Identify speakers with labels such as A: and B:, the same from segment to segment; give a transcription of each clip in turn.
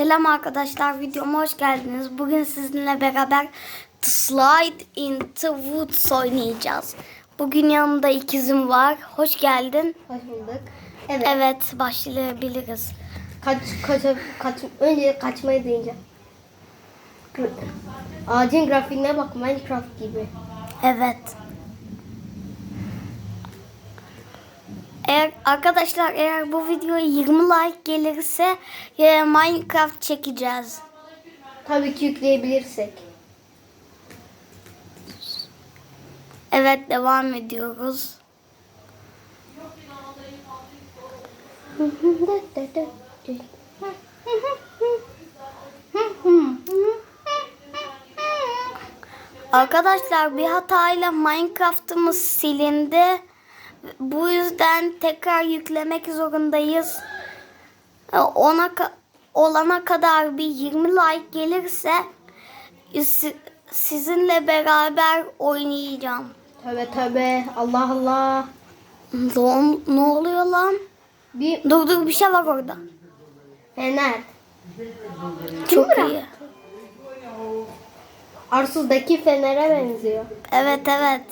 A: Selam arkadaşlar videoma hoş geldiniz. Bugün sizinle beraber The Slide into Woods oynayacağız. Bugün yanımda ikizim var. Hoş geldin.
B: Hoş bulduk. Evet.
A: Evet başlayabiliriz.
B: Kaç, kaç, kaç, önce kaçmayı deneyeceğim. Ağacın grafiğine bak Minecraft gibi.
A: Evet. Eğer arkadaşlar eğer bu videoya 20 like gelirse e, Minecraft çekeceğiz.
B: Tabii ki yükleyebilirsek.
A: Evet devam ediyoruz. Arkadaşlar bir hatayla Minecraft'ımız silindi. Bu yüzden tekrar yüklemek zorundayız. E, Ona olana kadar bir 20 like gelirse si- sizinle beraber oynayacağım.
B: Tövbe tövbe. Allah Allah.
A: Ne, ne oluyor lan?
B: Bir
A: Dur dur bir şey var orada.
B: fener.
A: Çok
B: bıraktı?
A: iyi.
B: Arsuz'daki fenere benziyor.
A: Evet evet.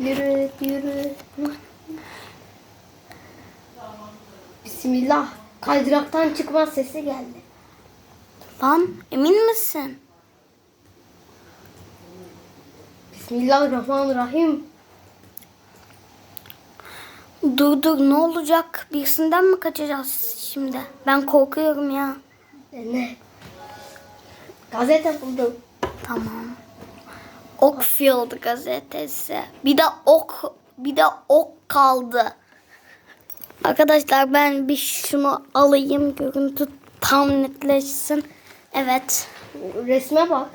B: Yürü yürü. Bismillah. Kaydıraktan çıkma sesi geldi.
A: Lan emin misin?
B: Bismillahirrahmanirrahim.
A: Dur dur ne olacak? Birisinden mi kaçacağız şimdi? Ben korkuyorum ya.
B: Ne? Gazete buldum.
A: Tamam. Oakfield gazetesi. Bir de ok bir de ok kaldı. Arkadaşlar ben bir şunu alayım görüntü tam netleşsin. Evet.
B: Resme bak.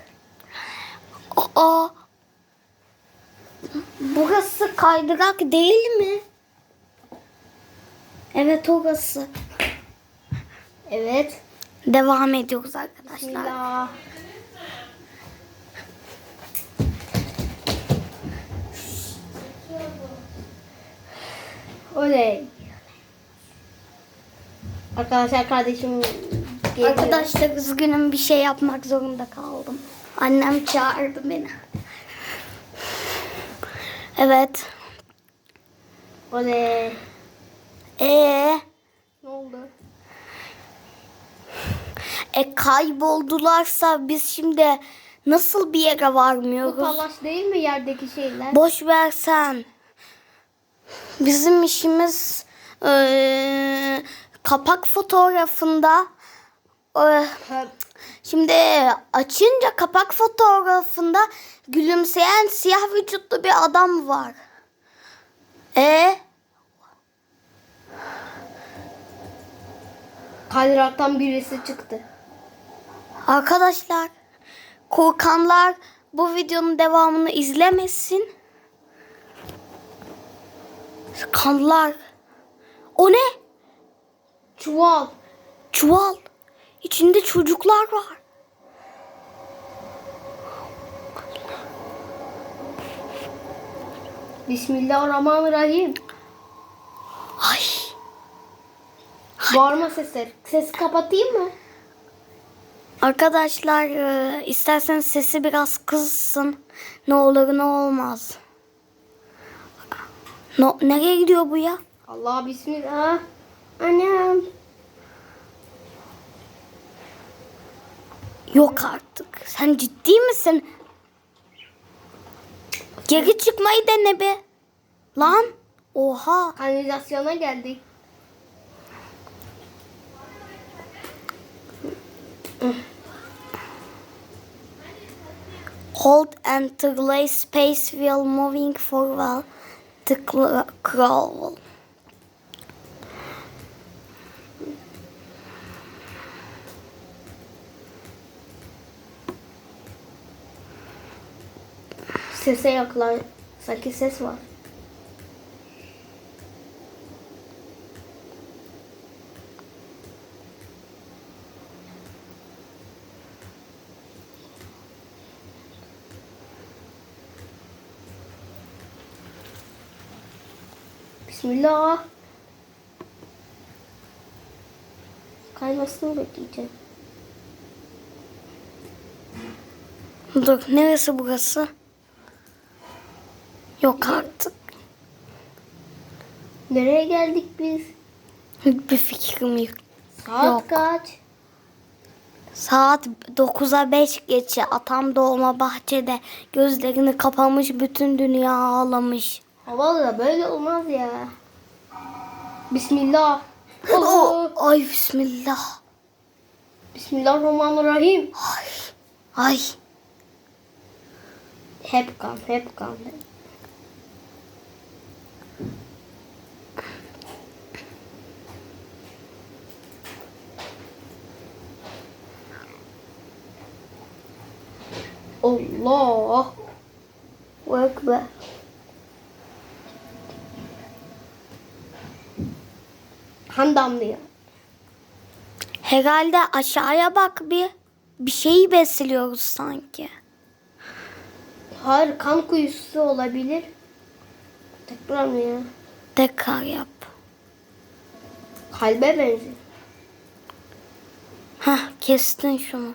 A: Aa. Burası kaydırak değil mi? Evet orası.
B: Evet.
A: Devam ediyoruz arkadaşlar.
B: Bismillah. Oley. Arkadaşlar kardeşim geliyor.
A: Arkadaşlar üzgünüm bir şey yapmak zorunda kaldım. Annem çağırdı beni. Evet.
B: Oley.
A: Ee,
B: Ne oldu?
A: e kayboldularsa biz şimdi nasıl bir yere
B: Bu
A: varmıyoruz?
B: talaş değil mi yerdeki şeyler?
A: Boş versen. Bizim işimiz eee, kapak fotoğrafında
B: Ha,
A: şimdi açınca kapak fotoğrafında gülümseyen siyah vücutlu bir adam var. E
B: Kaydıraktan birisi çıktı.
A: arkadaşlar korkanlar bu videonun devamını izlemesin. Kanlar. O ne?
B: Çuval.
A: Çuval. İçinde çocuklar var.
B: Bismillahirrahmanirrahim.
A: Ay.
B: Bağırma sesler. Sesi kapatayım mı?
A: Arkadaşlar e, isterseniz sesi biraz kızsın. Ne olur ne olmaz. No, nereye gidiyor bu ya?
B: Allah bismillah. Annem.
A: Yok artık. Sen ciddi misin? Geri çıkmayı dene be. Lan. Oha.
B: Kanalizasyona geldik.
A: Hold and delay space while moving forward cl- crawl.
B: Sese yaklan. Sanki ses var. Bismillah. Kaymasını bekleyeceğim.
A: Dur neresi burası? Yok artık.
B: Nereye geldik biz?
A: Bir fikrim yok.
B: Saat
A: Yok.
B: kaç?
A: Saat 9'a 5 geçe atam doğma bahçede gözlerini kapamış bütün dünya ağlamış.
B: Havalı da böyle olmaz ya. Bismillah.
A: Oh, ay bismillah.
B: Bismillahirrahmanirrahim.
A: Ay. Ay.
B: Hep kan, hep kan. Allah. Ekber. Han damlıyor.
A: Herhalde aşağıya bak bir. Bir şeyi besliyoruz sanki.
B: Hayır kan kuyusu olabilir. Tekrar mı ya?
A: Tekrar yap.
B: Kalbe benziyor.
A: Hah kestin şunu.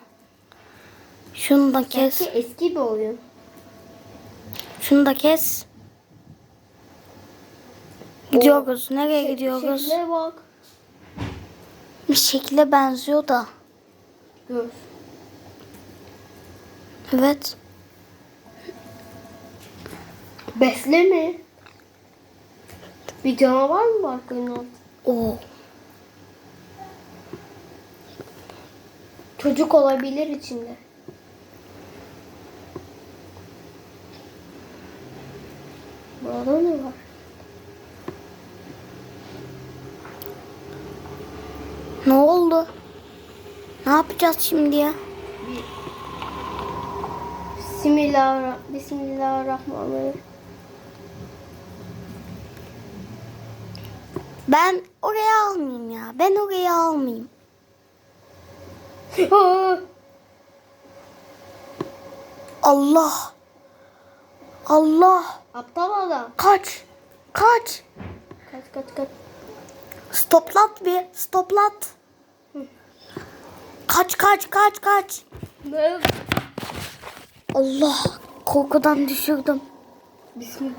A: Şunu da kes.
B: Sanki eski bir oyun.
A: Şunu da kes. Gidiyoruz. Nereye
B: Şey-
A: gidiyoruz?
B: Şekle bak.
A: Bir şekle benziyor da.
B: Gör.
A: Evet.
B: Besle mi? Bir canavar mı var altında?
A: Oo.
B: Çocuk olabilir içinde. Burada ne var?
A: Ne oldu? Ne yapacağız şimdi ya?
B: Bismillah, Bismillahirrahmanirrahim.
A: Ben oraya almayayım ya. Ben oraya almayayım. Allah. Allah.
B: Aptal adam.
A: Kaç. Kaç.
B: Kaç kaç kaç.
A: Stoplat bir. Stoplat. Kaç kaç kaç kaç.
B: Ne?
A: Allah. Korkudan düşürdüm.
B: Bismillah.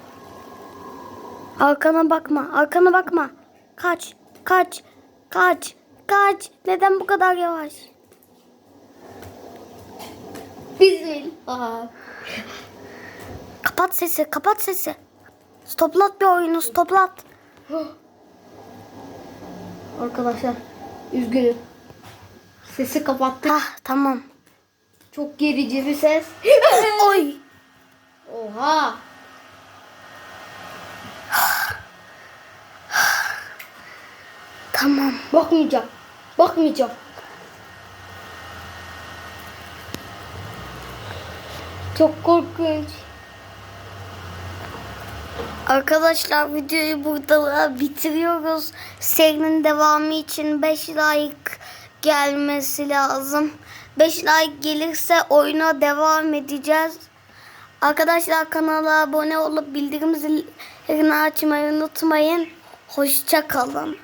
A: Arkana bakma. Arkana bakma. Kaç. Kaç. Kaç. Kaç. Neden bu kadar yavaş?
B: Bismillah.
A: Kapat sesi. Kapat sesi. Stoplat bir oyunu. Stoplat.
B: Arkadaşlar üzgünüm. Sesi kapattık.
A: Hah tamam.
B: Çok gerici bir ses.
A: Oy.
B: Oha.
A: Tamam.
B: Bakmayacağım. Bakmayacağım. Çok korkunç.
A: Arkadaşlar videoyu burada bitiriyoruz. Serinin devamı için 5 like gelmesi lazım. 5 like gelirse oyuna devam edeceğiz. Arkadaşlar kanala abone olup bildirim zillerini açmayı unutmayın. Hoşça kalın.